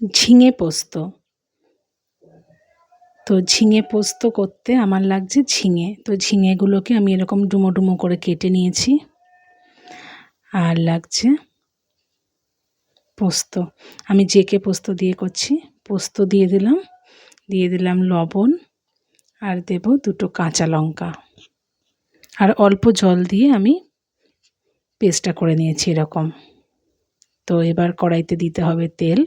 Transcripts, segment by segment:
ঝিঙে পোস্ত। তো ঝিঙে পোস্ত করতে আমার লাগছে ঝিঙে। তো ঝিঙেগুলোকে আমি এরকম ডুমো ডুমো করে কেটে নিয়েছি। আর লাগছে পোস্ত। আমি জেকে পোস্ত দিয়ে করছি, পোস্ত দিয়ে দিলাম। দিয়ে দিলাম লবণ আর দেব দুটো কাঁচা লঙ্কা। আর অল্প জল দিয়ে আমি পেস্টটা করে নিয়েছি এরকম। তো এবার কড়াইতে দিতে হবে তেল।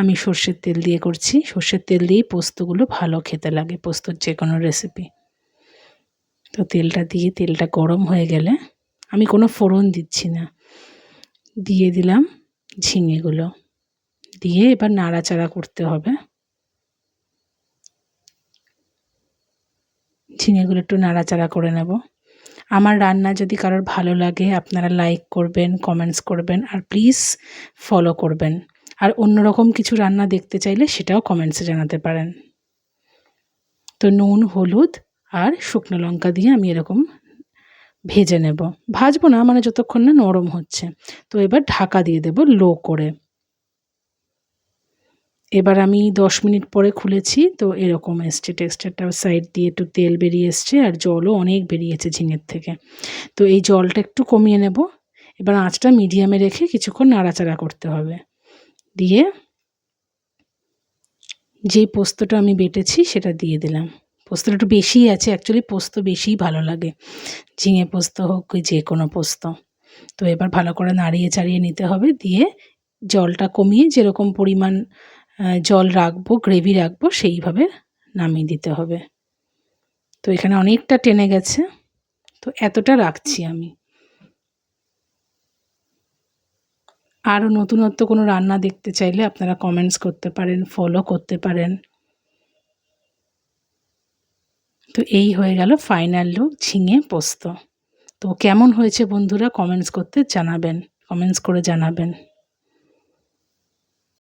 আমি সর্ষের তেল দিয়ে করছি। সর্ষের তেল দিয়েই পোস্তগুলো ভালো খেতে লাগে, পোস্তর যে কোনো রেসিপি তো তেলটা দিয়ে, তেলটা গরম হয়ে গেলে আমি কোনো ফোড়ন দিচ্ছি না। দিয়ে দিলাম ঝিঙেগুলো। দিয়ে এবার নাড়াচাড়া করতে হবে। ঝিঙেগুলো একটু নাড়াচাড়া করে নেব। আমার রান্না যদি কারোর ভালো লাগে, আপনারা লাইক করবেন কমেন্টস করবেন, আর প্লিজ ফলো করবেন। আর অন্যরকম কিছু রান্না দেখতে চাইলে সেটাও কমেন্টসে জানাতে পারেন। তো নুন, হলুদ আর শুকনো লঙ্কা দিয়ে আমি এরকম ভেজে নেব। ভাজবো না মানে যতক্ষণ না নরম হচ্ছে। তো এবার ঢাকা দিয়ে দেব লো করে। এবার আমি দশ মিনিট পরে খুলেছি, তো এরকম এসছে টেক্সচারটা। সাইড দিয়ে একটু তেল বেরিয়ে এসছে আর জলও অনেক বেরিয়েছে ঝিঙের থেকে। তো এই জলটা একটু কমিয়ে নেব। এবার আঁচটা মিডিয়ামে রেখে কিছুক্ষণ নাড়াচাড়া করতে হবে। দিয়ে যেই পোস্তটা আমি বেটেছি সেটা দিয়ে দিলাম। পোস্তটা একটু বেশিই আছে অ্যাকচুয়ালি পোস্ত বেশিই ভালো লাগে। ঝিঙে পোস্ত হোক, যে কোনো পোস্ত। তো এবার ভালো করে নাড়িয়ে চাড়িয়ে নিতে হবে। দিয়ে জলটা কমিয়ে যেরকম পরিমাণ জল রাখব, গ্রেভি রাখব, সেইভাবে নামিয়ে দিতে হবে। তো এখানে অনেকটা টেনে গেছে। তো এতটা রাখছি আমি। আরও নতুনত্ব কোনো রান্না দেখতে চাইলে আপনারা কমেন্টস করতে পারেন ফলো করতে পারেন। তো এই হয়ে গেল ফাইনাল লুক ঝিঙে পোস্ত। তো কেমন হয়েছে বন্ধুরা কমেন্টস করতে জানাবেন কমেন্টস করে জানাবেন।